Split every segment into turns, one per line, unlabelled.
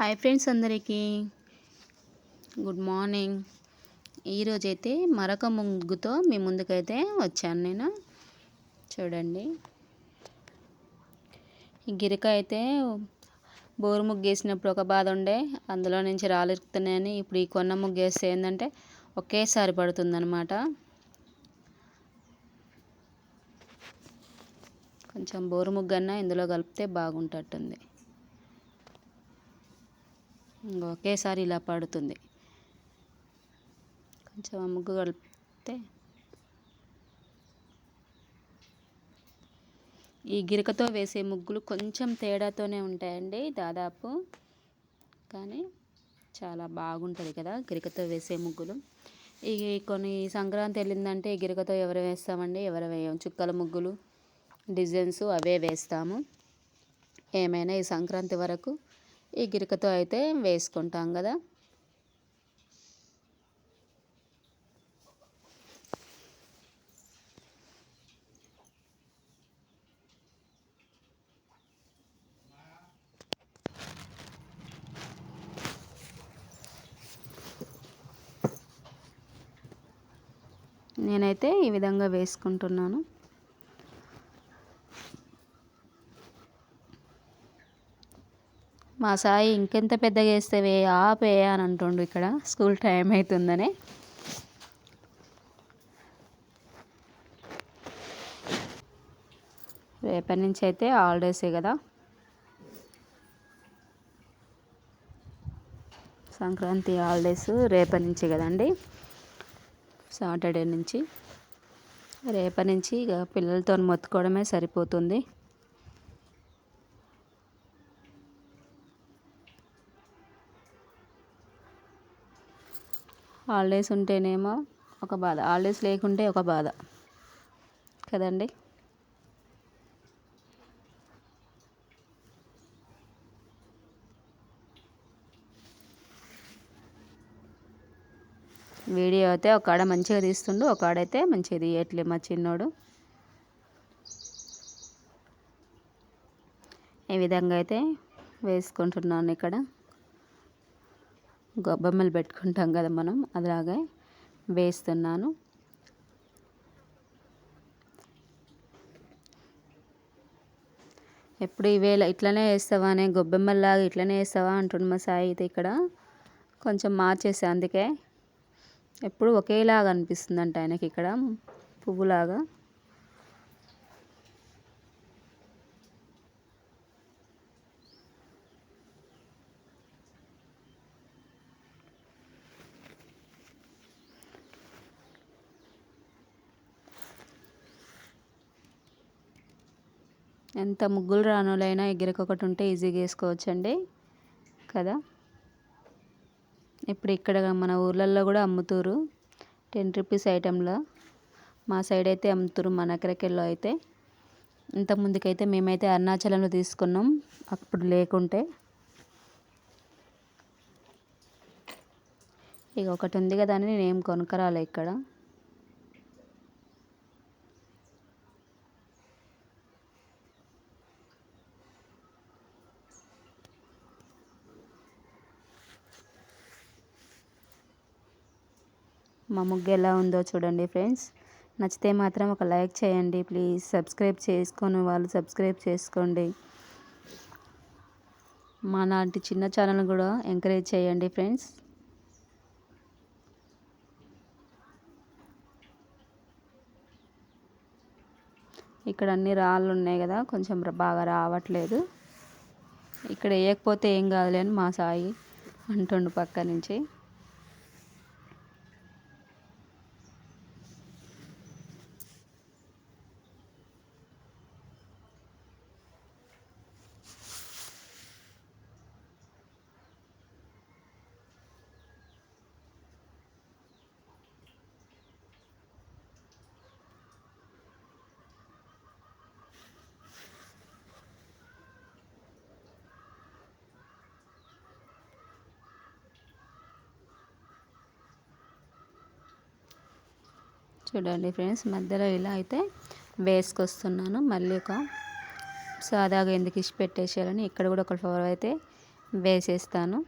Hi friends అందరికీ. Good morning. ఈరోజైతే మరొక ముగ్గుతో మీ ముందుకైతే వచ్చాను నేను. చూడండి. ఈ గిరిక అయితే బోరు ముగ్గు వేసినప్పుడు ఒక బాధ ఉండే అందులో నుంచి రాలిరుకుతున్నాయని ఇప్పుడు ఈ కొన్న ముగ్గు వేస్తే ఏంటంటే ఒకేసారి పడుతుందనమాట కొంచెం బోరు ముగ్గన్నా ఇందులో కలిపితే బాగుంటట్టుంది. ఒకేసారి ఇలా పడుతుంది. కొంచెం ముగ్గు కలిపితే ఈ గిరకతో వేసే ముగ్గులు కొంచెం తేడాతోనే ఉంటాయండి దాదాపు. కానీ చాలా బాగుంటుంది కదా గిరికతో వేసే ముగ్గులు. ఈ కొన్ని సంక్రాంతి వెళ్ళిందంటే ఈ గిరకతో ఎవరు వేస్తామండి? ఎవరు వేయం? చుక్కల ముగ్గులు డిజైన్స్ అవే వేస్తాము. ఏమైనా ఈ సంక్రాంతి వరకు ఈ గిరికతో అయితే వేసుకుంటాం కదా. నేనైతే ఈ విధంగా వేసుకుంటున్నాను. మా సాయి ఇంకెంత పెద్దగా వేస్తేవే ఆపే అని అంటుండు ఇక్కడ. స్కూల్ టైం అవుతుందని రేపటి నుంచి అయితే హాలిడేసే కదా. సంక్రాంతి హాలిడేస్ రేపటి నుంచి కదండి. సాటర్డే నుంచి. రేపటి నుంచి ఇక పిల్లలతో మొత్తుకోవడమే సరిపోతుంది. హాలిడేస్ ఉంటేనేమో ఒక బాధ. హాలిడేస్ లేకుంటే ఒక బాధ. కదండి? వీడియో అయితే ఒక ఆడ మంచిగా తీస్తుండు ఒక ఆడైతే మంచిగా తీయట్లే మా చిన్నోడు. ఈ విధంగా అయితే వేసుకుంటున్నాను ఇక్కడ? గొబ్బెమ్మలు పెట్టుకుంటాం కదా మనం అలాగే వేస్తున్నాను. ఎప్పుడు ఇవేళ ఇట్లనే వేస్తావా? అనే గొబ్బెమ్మల్లాగా ఇట్లనే వేస్తావా? అంటుండు మా సాయి అయితే ఇక్కడ. కొంచెం మార్చేసా అందుకే. ఎప్పుడు ఒకేలాగా అనిపిస్తుందంట ఆయనకి ఇక్కడ పువ్వులాగా. ఎంత ముగ్గులు రానులైనా ఎగిరికొకటి ఉంటే ఈజీగా వేసుకోవచ్చండి. కదా? ఇప్పుడు ఇక్కడ మన ఊర్లలో కూడా అమ్ముతారు. టెన్ రూపీస్ ఐటెంలో. మా సైడ్ అయితే అమ్ముతారు మన ఎకరకెళ్ళలో అయితే. ఇంతకుముందుకైతే మేమైతే అరుణాచలంలో తీసుకున్నాం. అప్పుడు లేకుంటే. ఇక ఒకటి ఉంది కదా అని నేనేం కొనుక్కరాలే ఇక్కడ. మా ముగ్గు ఎలా ఉందో చూడండి ఫ్రెండ్స్. నచ్చితే మాత్రం ఒక లైక్ చేయండి ప్లీజ్. సబ్స్క్రైబ్ చేసుకొని వాళ్ళు సబ్స్క్రైబ్ చేసుకోండి. మా లాంటి చిన్న ఛానల్ కూడా ఎంకరేజ్ చేయండి ఫ్రెండ్స్. ఇక్కడ అన్ని రాళ్ళు ఉన్నాయి కదా కొంచెం బాగా రావట్లేదు. ఇక్కడ వేయకపోతే ఏం కాదులే అని మా సాయి అంటుండు పక్క నుంచి. చూడండి ఫ్రెండ్స్ మధ్యలో ఇలా అయితే వేసుకొస్తున్నాను. మళ్ళీ ఒక సాదాగా ఎందుకు ఇచ్చి పెట్టేసేయాలని ఇక్కడ కూడా ఒక ఫ్లవర్ అయితే వేసేస్తాను.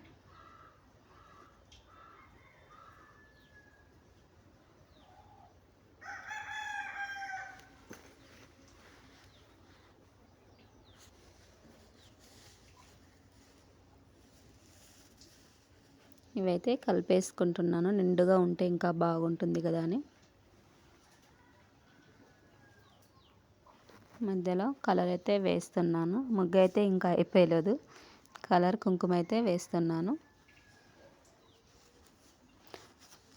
ఇవైతే కలిపేసుకుంటున్నాను. నిండుగా ఉంటే ఇంకా బాగుంటుంది కదా అని. మధ్యలో కలర్ అయితే వేస్తున్నాను. ముగ్గు అయితే ఇంకా అయిపోయలేదు. కలర్ కుంకుమ అయితే వేస్తున్నాను.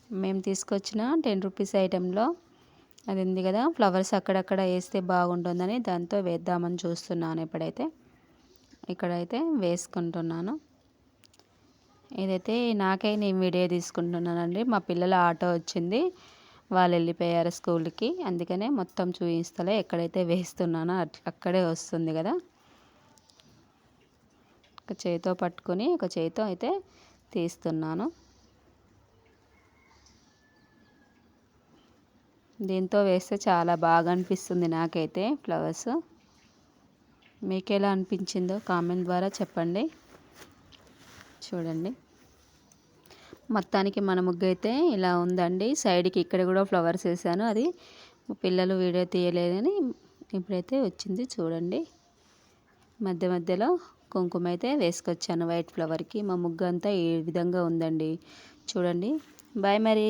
మేము తీసుకొచ్చిన టెన్ రూపీస్ ఐటెంలో అది ఉంది కదా ఫ్లవర్స్ అక్కడక్కడ వేస్తే బాగుంటుందని దాంతో వేద్దామని చూస్తున్నాను ఇప్పుడైతే. ఇక్కడైతే వేసుకుంటున్నాను. ఇదైతే నాకై నేను వీడియో తీసుకుంటున్నానండి. మా పిల్లల ఆటో వచ్చింది. వాళ్ళు వెళ్ళిపోయారు స్కూల్కి. అందుకనే మొత్తం చూపిస్తలే ఎక్కడైతే వేస్తున్నానో అక్కడే వస్తుంది కదా. ఒక చేతితో పట్టుకొని ఒక చేతితో అయితే తీస్తున్నాను. దీంతో వేస్తే చాలా బాగా అనిపిస్తుంది నాకైతే ఫ్లవర్స్. మీకు ఎలా అనిపించిందో కామెంట్ ద్వారా చెప్పండి. చూడండి. మొత్తానికి మన ముగ్గు అయితే ఇలా ఉందండి. సైడ్కి ఇక్కడ కూడా ఫ్లవర్స్ వేసాను. అది పిల్లలు వీడియో తీయలేదని ఇప్పుడైతే వచ్చింది చూడండి. మధ్య మధ్యలో కుంకుమ అయితే వేసుకొచ్చాను వైట్ ఫ్లవర్కి. మా ముగ్గు అంతా ఈ విధంగా ఉందండి. చూడండి. బాయ్ మరి.